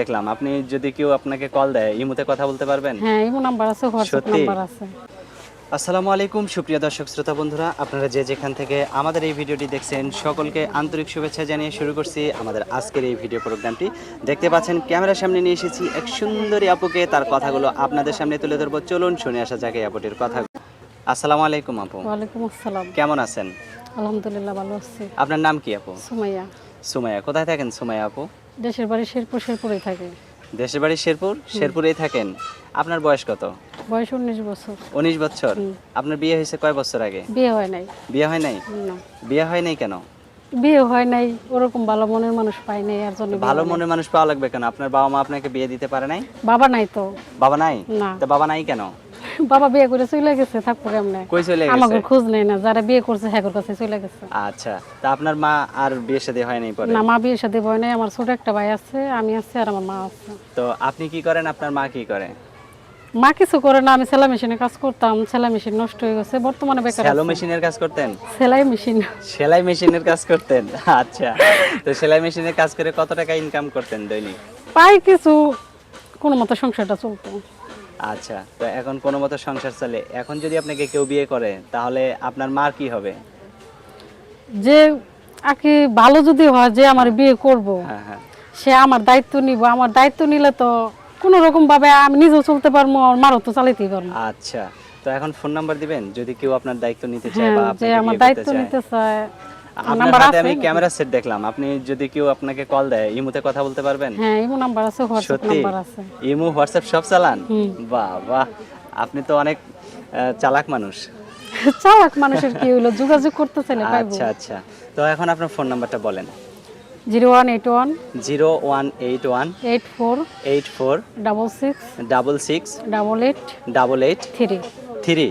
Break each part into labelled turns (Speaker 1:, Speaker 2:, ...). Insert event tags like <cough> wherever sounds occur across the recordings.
Speaker 1: দেখলাম আপনি যদি কেউ আপনাকে কল দেয় ইমুতে কথা বলতে পারবেন?
Speaker 2: হ্যাঁ ইমো নাম্বার আছে হোয়াটসঅ্যাপ নাম্বার আছে।
Speaker 1: আসসালামু আলাইকুম সুপ্রিয় দর্শক শ্রোতা বন্ধুরা আপনারা যে যেখান থেকে আমাদের এই ভিডিওটি দেখছেন সকলকে আন্তরিক শুভেচ্ছা জানিয়ে শুরু করছি আমাদের আজকের এই ভিডিও প্রোগ্রামটি। দেখতে পাচ্ছেন ক্যামেরার সামনে নিয়ে এসেছি এক সুন্দরী আপুকে তার কথাগুলো আপনাদের সামনে তুলে ধরবো। চলুন শুনে আসা যাক এই আপুটির কথা। আসসালামু আলাইকুম আপু।
Speaker 2: ওয়ালাইকুম আসসালাম।
Speaker 1: কেমন আছেন?
Speaker 2: আলহামদুলিল্লাহ ভালো আছি।
Speaker 1: আপনার নাম কি আপু?
Speaker 2: সুমাইয়া।
Speaker 1: সুমাইয়া কোথায় থাকেন সুমাইয়া আপু?
Speaker 2: দেশের বাড়ি শেরপুর শেরপুরে থাকে।
Speaker 1: দেশের বাড়ি শেরপুর? শেরপুরেই থাকেন। আপনার বয়স কত?
Speaker 2: বয়স উনিশ বছর।
Speaker 1: উনিশ বছর? আপনার বিয়ে হয়েছে কয় বছর আগে?
Speaker 2: বিয়ে হয় নাই।
Speaker 1: বিয়ে হয় নাই? বিয়ে হয় নাই কেন?
Speaker 2: বিয়ে হয় নাই ওরকম ভালো মনের মানুষ পাই নাই আর জন্য
Speaker 1: ভালো মনের মানুষ পাওয়া লাগবে কেন? আপনার বাবা মা আপনাকে বিয়ে দিতে পারে নাই?
Speaker 2: বাবা নাই তো।
Speaker 1: বাবা নাই?
Speaker 2: না।
Speaker 1: তো বাবা নাই কেন?
Speaker 2: বাবা বিয়ে করে চলে গেছে থাকব কেমনে
Speaker 1: কই চলে
Speaker 2: আমাকে
Speaker 1: গেছে
Speaker 2: খোঁজ নেই না যারা বিয়ে করছে হ্যাঁ কাছে চলে গেছে।
Speaker 1: আচ্ছা তা আপনার মা আর বিয়ে শাদী হয় নাই পরে?
Speaker 2: না মা বিয়ের সাথে ভয় নাই আমার ছোট একটা ভাই আছে আমি আছি আর আমার মা আছে।
Speaker 1: তো আপনি কি করেন আপনার মা কি করে?
Speaker 2: মা কিছু করে না আমি সেলাই মেশিনে কাজ করতাম সেলাই মেশিন নষ্ট হয়ে গেছে বর্তমানে বেকার আছি।
Speaker 1: মেশিনের কাজ করতেন?
Speaker 2: সেলাই মেশিন।
Speaker 1: সেলাই মেশিনের কাজ করতেন? আচ্ছা তো সেলাই মেশিনের কাজ করে কত টাকা ইনকাম করতেন দৈনিক?
Speaker 2: পাই কিছু কোনো মতো সংসারটা চলতো।
Speaker 1: আচ্ছা তো এখন কোনো মতো সংসার চলে। এখন যদি আপনাকে কেউ বিয়ে করে তাহলে আপনার মার কি হবে?
Speaker 2: যে আর কি ভালো যদি হয় যে আমার বিয়ে করব
Speaker 1: হ্যাঁ হ্যাঁ।
Speaker 2: সে আমার দায়িত্ব নিব। আমার দায়িত্ব নিলে তো কোনো রকম ভাবে আমি নিজেও চলতে পারব আমার মারও তো চালাইতেই পারব।
Speaker 1: আচ্ছা তো এখন ফোন নাম্বার দিবেন যদি কেউ আপনার দায়িত্ব নিতে চায়
Speaker 2: হ্যাঁ
Speaker 1: বা
Speaker 2: যে আমার দায়িত্ব নিতে চায়।
Speaker 1: আপনার হাতে আমি ক্যামেরা সেট দেখলাম। আপনি যদি কেউ আপনাকে কল দেয় ইমুতে কথা বলতে পারবেন?
Speaker 2: হ্যাঁ ইমো নাম্বার আছে হোয়াটসঅ্যাপ নাম্বার আছে।
Speaker 1: ইমু হোয়াটসঅ্যাপ সব চালান? বাহ বাহ। আপনি তো অনেক চালাক মানুষ। <laughs>
Speaker 2: চালাক মানুষের কি হইল? যোগাযোগ করতে চাইলে পাইবো।
Speaker 1: আচ্ছা আচ্ছা। তো এখন আপনার ফোন নাম্বারটা বলেন।
Speaker 2: Zero one eight one
Speaker 1: zero one eight one
Speaker 2: eight four
Speaker 1: eight four
Speaker 2: double six
Speaker 1: double six
Speaker 2: double eight
Speaker 1: double eight
Speaker 2: three.
Speaker 1: Three?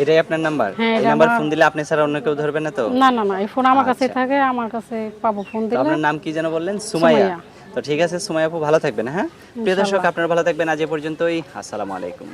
Speaker 1: এটাই আপনার নাম্বার?
Speaker 2: হ্যাঁ,
Speaker 1: এই নাম্বার ফোন দিলে আপনি ছাড়া অন্য কেউ ধরবে না তো?
Speaker 2: না না না এই ফোন আমার কাছে
Speaker 1: আচ্ছা।
Speaker 2: থাকে আমার কাছে পাবো ফোন দিলে।
Speaker 1: আপনার নাম কি যেন বললেন? সুমাইয়া।
Speaker 2: সুমাইয়া।
Speaker 1: তো ঠিক আছে সুমাইয়া আপু ভালো থাকবেন হ্যাঁ? প্রিয় দর্শক আপনারা ভালো থাকবেন আজ এ পর্যন্তই। আসসালামু আলাইকুম।